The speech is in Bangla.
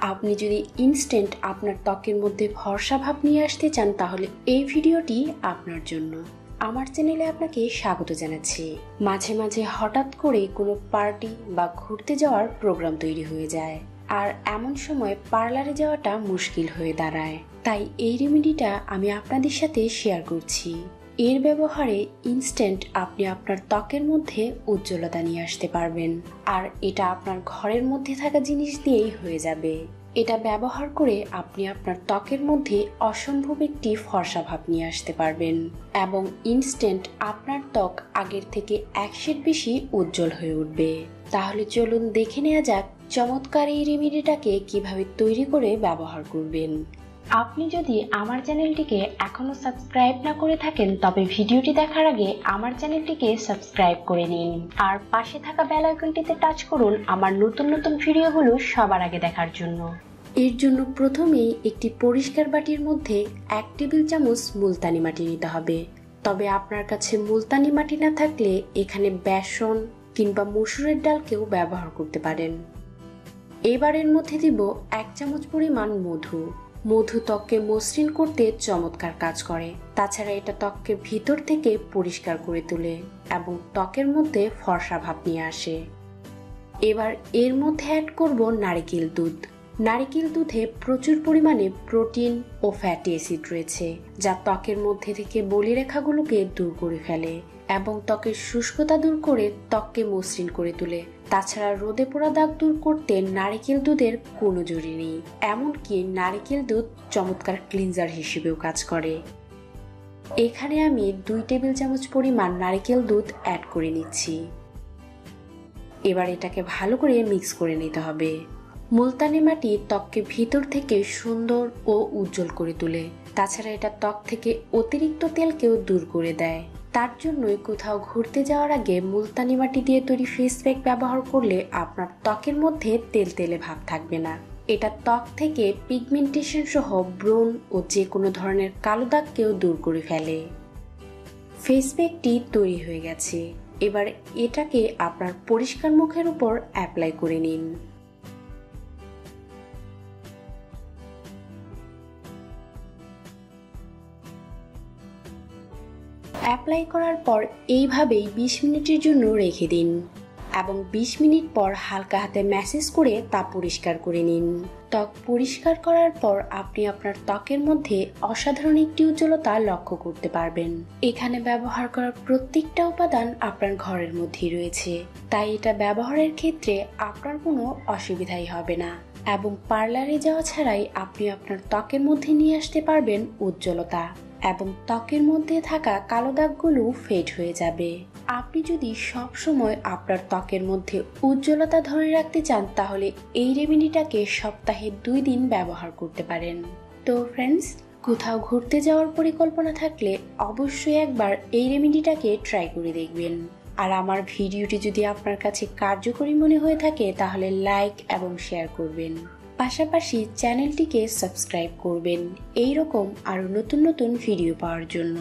আপনি যদি ইনস্ট্যান্ট আপনার ত্বকের মধ্যে ভরসা ভাব নিয়ে আসতে চান, তাহলে এই ভিডিওটি আপনার জন্য। আমার চ্যানেলে আপনাকে স্বাগত জানাচ্ছি। মাঝে মাঝে হঠাৎ করে কোনো পার্টি বা ঘুরতে যাওয়ার প্রোগ্রাম তৈরি হয়ে যায়। আর এমন সময় পার্লারে যাওয়াটা মুশকিল হয়ে দাঁড়ায়। তাই এই রেমেডিটা আমি আপনাদের সাথে শেয়ার করছি। এর ব্যবহারে ইনস্ট্যান্ট আপনি আপনার ত্বকের মধ্যে উজ্জ্বলতা নিয়ে আসতে পারবেন। আর এটা আপনার ঘরের মধ্যে থাকা জিনিস দিয়েই হয়ে যাবে। এটা ব্যবহার করে আপনি আপনার ত্বকের মধ্যে অসম্ভব একটি ফর্সা ভাব নিয়ে আসতে পারবেন। এবং ইনস্ট্যান্ট আপনার ত্বক আগের থেকে একশের বেশি উজ্জ্বল হয়ে উঠবে। তাহলে চলুন দেখে নেওয়া যাক চমৎকার এই রেমেডিটাকে কীভাবে তৈরি করে ব্যবহার করবেন। আপনি যদি আমার চ্যানেলটিকে এখনও সাবস্ক্রাইব না করে থাকেন, তবে ভিডিওটি দেখার আগে আমার চ্যানেলটিকে সাবস্ক্রাইব করে নিন। আর পাশে থাকা বেল আইকনটিতে টাচ করুন আমার নতুন নতুন ভিডিওগুলো সবার আগে দেখার জন্য। এর জন্য প্রথমেই একটি পরিষ্কার বাটির মধ্যে এক টেবিল চামচ মুলতানি মাটি নিতে হবে। তবে আপনার কাছে মুলতানি মাটি না থাকলে এখানে বেসন কিংবা মসুরের ডালকেও ব্যবহার করতে পারেন। এবারের মধ্যে দিব এক চামচ পরিমাণ মধু। মধু ত্বককে মসৃণ করতে চমৎকার কাজ করে। তাছাড়া এটা ত্বককে ভিতর থেকে পরিষ্কার করে তোলে এবং ত্বকের মধ্যে ফর্সা ভাব নিয়ে আসে। এবার এর মধ্যে অ্যাড করব নারিকেল দুধ। নারিকেল দুধে প্রচুর পরিমাণে প্রোটিন ও ফ্যাটি অ্যাসিড রয়েছে, যা ত্বকের মধ্যে থেকে বলিরেখাগুলোকে দূর করে ফেলে এবং ত্বকের শুষ্কতা দূর করে ত্বককে মসৃণ করে তোলে। তাছাড়া রোদে পোড়া দাগ দূর করতে নারিকেল দুধের কোনো জরুরি নেই। এমনকি নারিকেল দুধ চমৎকার ক্লিনজার হিসেবেও কাজ করে। এখানে আমি দুই টেবিল চামচ পরিমাণ নারিকেল দুধ অ্যাড করে নিচ্ছি। এবার এটাকে ভালো করে মিক্স করে নিতে হবে। মুলতানি মাটি ত্বককে ভিতর থেকে সুন্দর ও উজ্জ্বল করে তোলে। তাছাড়া এটা ত্বক থেকে অতিরিক্ত তেলকেও দূর করে দেয়। তার জন্যই কোথাও ঘুরতে যাওয়ার আগে মুলতানি মাটি দিয়ে তৈরি ফেস প্যাক ব্যবহার করলে আপনার ত্বকের মধ্যে তেল তেলে ভাব থাকবে না। এটা ত্বক থেকে পিগমেন্টেশন সহ ব্রণ ও যে কোনো ধরনের কালো দাগকেও দূর করে ফেলে। ফেস প্যাকটি তৈরি হয়ে গেছে। এবার এটাকে আপনার পরিষ্কার মুখের উপর অ্যাপ্লাই করে নিন। অ্যাপ্লাই করার পর এইভাবেই বিশ মিনিটের জন্য রেখে দিন এবং ২০ মিনিট পর হালকা হাতে ম্যাসেজ করে তা পরিষ্কার করে নিন। ত্বক পরিষ্কার করার পর আপনি আপনার ত্বকের মধ্যে অসাধারণ একটি উজ্জ্বলতা লক্ষ্য করতে পারবেন। এখানে ব্যবহার করার প্রত্যেকটা উপাদান আপনার ঘরের মধ্যেই রয়েছে। তাই এটা ব্যবহারের ক্ষেত্রে আপনার কোনো অসুবিধাই হবে না এবং পার্লারে যাওয়া ছাড়াই আপনি আপনার ত্বকের মধ্যে নিয়ে আসতে পারবেন উজ্জ্বলতা। এবং ত্বকের মধ্যে থাকা কালো দাগগুলো ফেড হয়ে যাবে। আপনি যদি সব সময় আপনার ত্বকের মধ্যে উজ্জ্বলতা ধরে রাখতে চান, তাহলে এই রেমেডিটাকে সপ্তাহে দুই দিন ব্যবহার করতে পারেন। তো ফ্রেন্ডস কোথাও ঘুরতে যাওয়ার পরিকল্পনা থাকলে অবশ্যই একবার এই রেমেডিটাকে ট্রাই করে দেখবেন। আর আমার ভিডিওটি যদি আপনার কাছে কার্যকরী মনে হয়ে থাকে, তাহলে লাইক এবং শেয়ার করবেন। পাশাপাশি চ্যানেলটিকে সাবস্ক্রাইব করবেন। এই রকম আরও নতুন নতুন ভিডিও পাওয়ার জন্য।